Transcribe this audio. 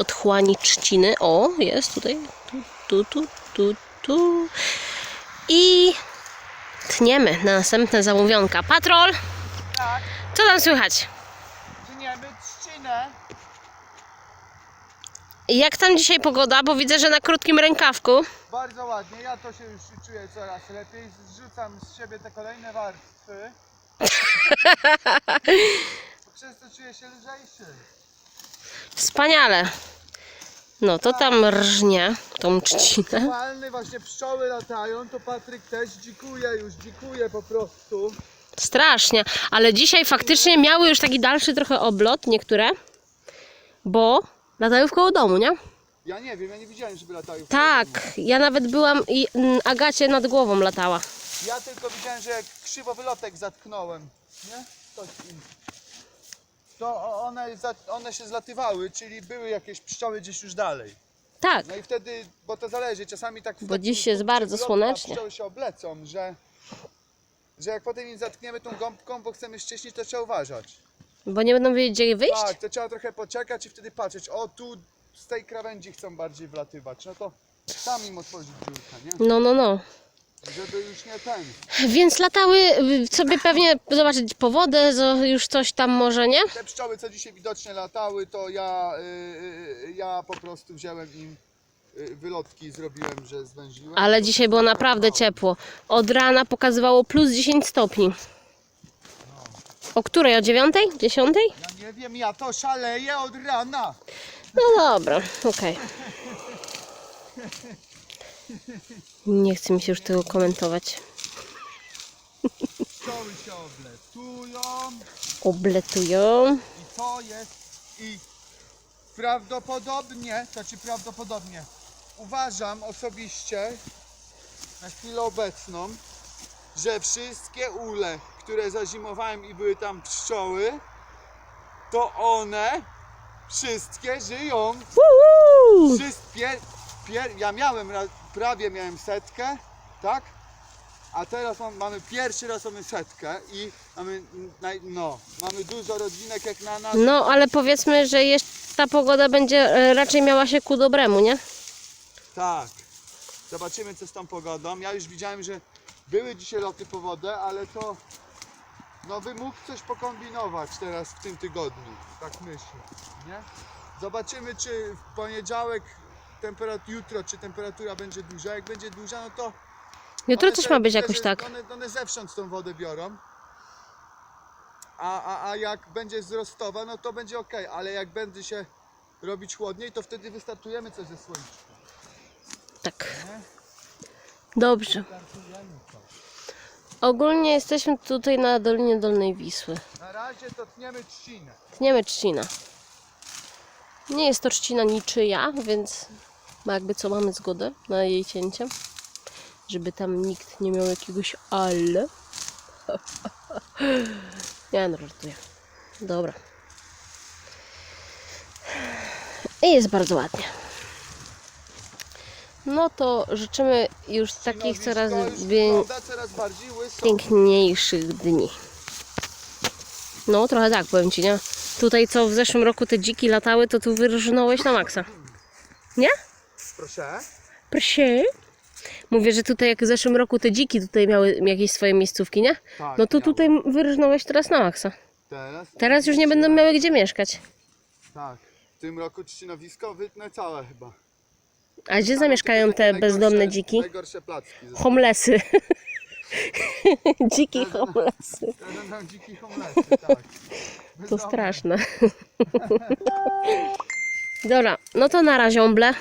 otchłani trzciny. O, jest tutaj. Tu, tu, tu, tu. I tniemy na następne zamówionka. Patrol, Tak, co tam słychać? tniemy trzcinę. Jak tam dzisiaj pogoda? Bo widzę, że na krótkim rękawku. Bardzo ładnie, ja to się już czuję coraz lepiej. Zrzucam z siebie te kolejne warstwy. Przez to czuję się lżejszy. Wspaniale. No to tam rżnie tą trzcinę. Walny właśnie pszczoły latają, to Patryk też dzikuje już, dzikuje po prostu. Strasznie, ale dzisiaj faktycznie miały już taki dalszy trochę oblot, niektóre, bo latają w koło domu, nie? Ja nie wiem, ja nie widziałem, żeby latały. w Tak, domu. ja nawet byłam i mm, Agacie nad głową latała. Ja tylko widziałem, że jak krzywowylotek zatknąłem, nie? To one, za- one się zlatywały, czyli były jakieś pszczoły gdzieś już dalej. Tak, No i wtedy, bo to zależy, czasami tak w Bo takim dziś jest punkcie bardzo wylotu, słonecznie. Pszczoły się oblecą, że, że jak potem im zatkniemy tą gąbką, bo chcemy ścieśnić, to trzeba uważać. bo nie będą wiedzieć gdzie wyjść? Tak, to trzeba trochę poczekać i wtedy patrzeć, o tu z tej krawędzi chcą bardziej wlatywać, no to tam im otworzyć dziurkę, nie? No, no, no. Żeby już nie ten. Więc latały y, sobie pewnie zobaczyć powodę, zo- już coś tam może, nie? Te pszczoły, co dzisiaj widocznie latały, to ja, y, y, ja po prostu wziąłem im wylotki, zrobiłem, że zwęziłem. Ale dzisiaj było naprawdę ciepło. Od rana pokazywało plus 10 stopni. O której? O dziewiątej? Dziesiątej? Ja nie wiem, ja to szaleję od rana. No dobra, okej. Nie chce mi się już tego komentować. Pszczoły się obletują Obletują. i to jest i prawdopodobnie, to znaczy prawdopodobnie, uważam osobiście na chwilę obecną, że wszystkie ule, które zazimowałem i były tam pszczoły, to one wszystkie żyją. Wszystkie, pier, ja miałem, ra- prawie miałem setkę, tak? A teraz mam, mamy pierwszy raz mamy setkę i mamy, naj, no, mamy dużo rodzinek jak na nas. No, ale powiedzmy, że jeszcze ta pogoda będzie e, raczej miała się ku dobremu, nie? Tak. Zobaczymy co z tą pogodą. Ja już widziałem, że były dzisiaj loty po wodę, ale to no by mógł coś pokombinować teraz w tym tygodniu. Tak myślę, nie? Zobaczymy czy w poniedziałek jutro czy temperatura będzie duża. Jak będzie duża, no to Jutro One też te- ma być te- jakoś tak. One, one zewsząd tą wodę biorą. A, a, a jak będzie wzrostowa, no to będzie ok, ale jak będzie się robić chłodniej, to wtedy wystartujemy coś ze słończka. Tak. Dobrze. Ogólnie jesteśmy tutaj na Dolinie Dolnej Wisły. Na razie to tniemy trzcinę. Tniemy trzcina. Nie jest to trzcina niczyja, więc ma jakby co mamy zgodę na jej cięcie. Żeby tam nikt nie miał jakiegoś ale. Ja no żartuję. Dobra. I jest bardzo ładnie. No to życzymy już takich coraz wygląda coraz piękniejszych dni. No, trochę tak, powiem Ci, nie? Tutaj co w zeszłym roku te dziki latały, to tu wyrżnąłeś na maksa. Nie? Proszę. Proszę. Mówię, że tutaj jak w zeszłym roku te dziki tutaj miały jakieś swoje miejscówki, nie? Tak, No to miały. tutaj wyrżnąłeś teraz na maksa. Teraz? Teraz już nie będą miały gdzie mieszkać. Tak. W tym roku trzcinowisko wytnę całe chyba. A gdzie zamieszkają te Najgorsze- bezdomne dziki? Najgorsze placki. Homlesy. Dziki homlesy. To będą dziki homlesy, tak. To straszne. Dobra, no to na razie, omble.